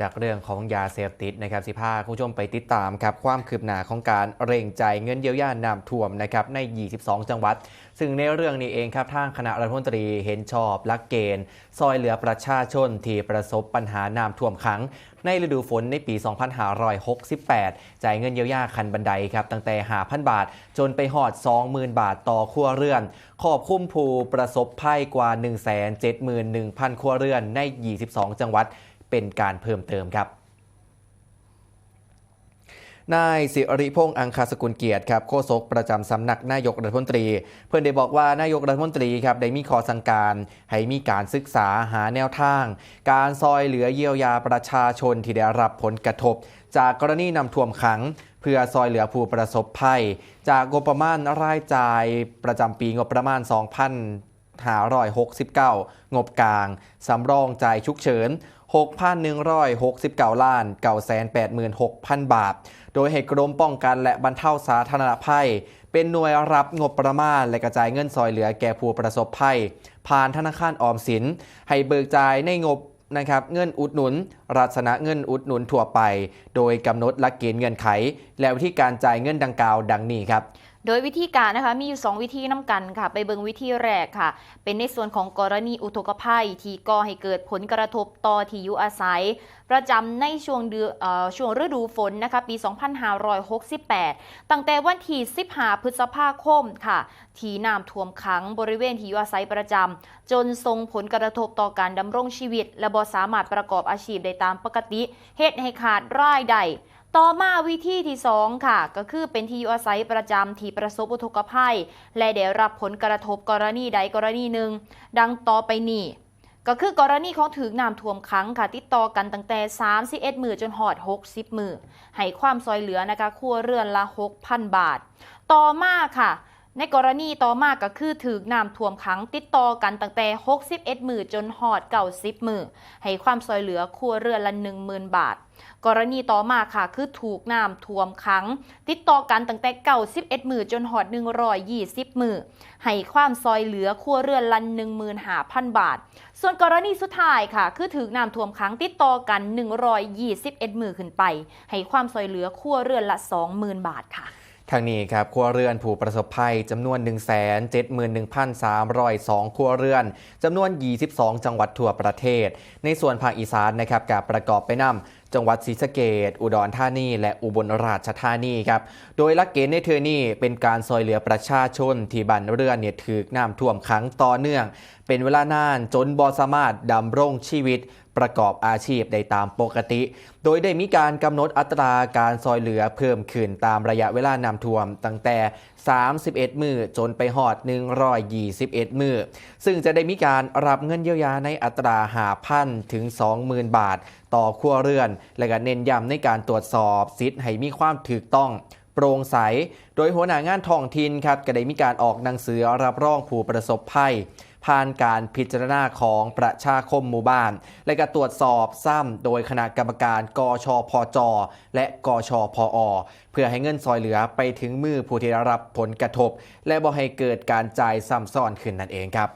จากเรื่องของยาเสพติดนะครับสิพาคุณผู้ชมไปติดตามครับความคืบหน้าของการเร่งใจเงินเยียวยาน้ำท่วมนะครับใน 22 จังหวัด ซึ่งในเรื่องนี้เองครับทางคณะรัฐมนตรีเห็นชอบลักเกณฑ์ ซอยเหลือประชาชนที่ประสบปัญหาน้ำท่วมขัง ในฤดูฝนในปี 2568 จ่ายเงินเยียวยาคันบันไดครับตั้งแต่ 5,000 บาท จนไปหอด 20,000 บาทต่อครัวเรือน ขอบคุ้มผู้ประสบภัยกว่า 171,000 ครัวเรือนใน 22 จังหวัด เป็นการเพิ่มเติมครับนายสิริพงษ์อังคาสกุลเกียรติครับโฆษกประจำสำนักนายกรัฐมนตรี เพื่อนได้บอกว่านายกรัฐมนตรีครับได้มีขอสั่งการ ให้มีการศึกษาหาแนวทาง การซอยเหลือเยียวยาประชาชนที่ได้รับผลกระทบ จากกรณีนำท่วมขัง เพื่อซอยเหลือผู้ประสบภัย จากงบประมาณรายจ่ายประจำปีงบประมาณ 2,569 งบกลาง สำรองจ่ายฉุกเฉิน 6,169 ล้าน986,000 บาท โดยให้กรมป้องกันและบรรเทาสาธารณภัย เป็นหน่วยรับงบประมาณและกระจายเงินซอยเหลือแก่ผู้ประสบภัย ผ่านธนาคารออมสิน ให้เบิกจ่ายในงบนะครับเงินอุดหนุน รัศนะเงินอุดหนุนทั่วไป โดยกำหนดหลักเกณฑ์เงื่อนไข และวิธีการจ่ายเงินดังกล่าวดังนี้ครับ โดยวิธีการนะคะมีอยู่ 2 วิธีน้ำกันค่ะ ไปเบิงวิธีแรกค่ะ เป็นในส่วนของกรณีอุทกภัย ที่ก่อให้เกิดผลกระทบต่อที่อยู่อาศัย ประจำในช่วงเดือนช่วงฤดูฝนนะคะปี 2568 ตั้งแต่วันที่15พฤษภาคมค่ะ ที่น้ำท่วมขังบริเวณที่อยู่อาศัยประจำจนส่งผลกระทบต่อการดำรงชีวิต และบ่สามารถประกอบอาชีพได้ตามปกติเหตุให้ขาดรายได้ ต่อมาวิธีที่ 2 ค่ะ ก็คือเป็นที่อยู่อาศัยประจำที่ประสบอุทกภัย และได้รับผลกระทบกรณีใดกรณีหนึ่ง ดังต่อไปนี้ก็คือกรณีของถือน้ำท่วมขังค่ะ ติดต่อกันตั้งแต่ 31 มือจนหอด 60 มือให้ความซอยเหลือนะคะครัวเรือนละ 6,000 บาท ต่อมาค่ะ ในกรณีต่อมาก็คือถือน้ำท่วมขังติดต่อกันตั้งแต่ 61 มือจนหอด90มือ ให้ความซอยเหลือครัวเรือนละ 10,000 บาท กรณีต่อมาค่ะคือถูกน้ำท่วมขัง ติดต่อกันตั้งแต่91มือจนหอด 120 มือ ให้ความซอยเหลือครัวเรือนละ15,000 บาท ส่วนกรณีสุดท้ายค่ะ คือถูกน้ำท่วมขังติดต่อกัน 121 มือขึ้นไป ให้ความซอยเหลือครัวเรือนละ 20,000 บาทค่ะ ทางนี้ครับครัวเรือนผู้ประสบภัยจำนวน 171,302 ครัวเรือนจำนวน 22 จังหวัดทั่วประเทศ ในส่วนภาคอีสานนะครับกับประกอบไปนำ จังหวัดศรีสะเกดอุดรธานี และอุบลราชธานีครับ โดยลักเกณฑ์ในเทอนี่เป็นการซอยเหลือประชาชนที่บันเรือนเนี่ยถือน้ำท่วมขังต่อเนื่อง เป็นเวลานานจนบอสามารถดำรงชีวิตประกอบอาชีพได้ตามปกติ โดยได้มีการกำหนดอัตราการซอยเหลือเพิ่มขึ้นตามระยะเวลานำท่วม ตั้งแต่ 31 มือจนไปหอด 121 มือ ซึ่งจะได้มีการรับเงินเยียวยาในอัตราหาพันถึง 20,000 บาท ต่อครัวเรือนและก็เน้นย้ำในการตรวจสอบสิทธิ์ให้มีความถูกต้องโปร่งใส โดยหัวหน้างานท้องถิ่นครับก็ได้มีการออกหนังสือรับรองผู้ประสบภัย ผ่านการพิจารณาของประชาคมหมู่บ้าน และก็ตรวจสอบซ้ำโดยคณะกรรมการกชพจ และกชพอ เพื่อให้เงินซอยเหลือไปถึงมือผู้ที่ได้รับผลกระทบ และบ่ให้เกิดการจ่ายซ้ำซ้อนขึ้นนั่นเองครับ